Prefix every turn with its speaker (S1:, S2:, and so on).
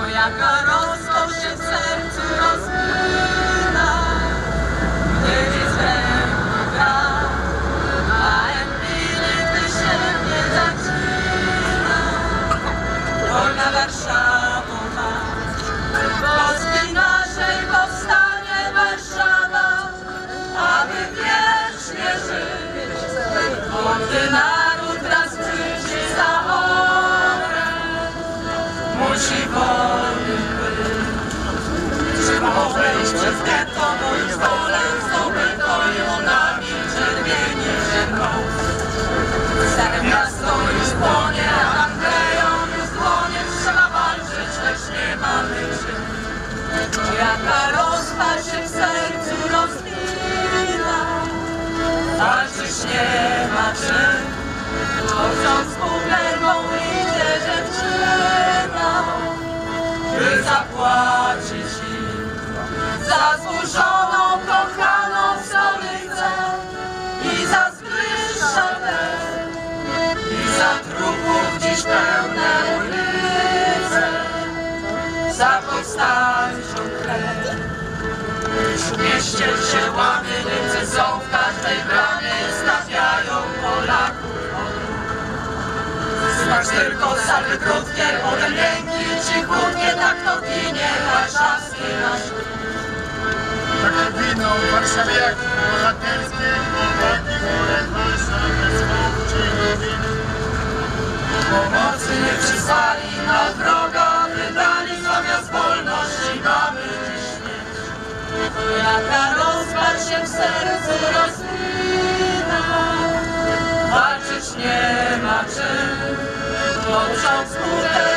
S1: bo jaka rozkosz się w sercu rozbija. Mimo wyjść przez getto mój stolem Zdoby koju nami czerwieni szybką Stare miasto już płonie Angleją już dłonie Trzeba walczyć, lecz nie ma liczy Jaka rozpal się w sercu rozpina Walczyć nie ma czym Tworząc bumerwą idzie dziewczyna By zapłacić zasłużoną, kochaną w stolicę i za Zbyszcza i za trupów dziś pełne za powstańczą krew. Już w mieście się łamy, Niemcy są w każdej bramie, stawiają Polaków. Znacz tylko salwy krótkie, one miękki, cichutkie, tak
S2: winą warszawiaki bohaterskie, chłopaki górę Warszawę
S1: swą wcielili. Pomocy nie przysłali, na wroga wydali, zamiast wolności mamy dziś śmierć. Jaka rozpacz się w sercu rozwina, walczyć nie ma czym, to smutek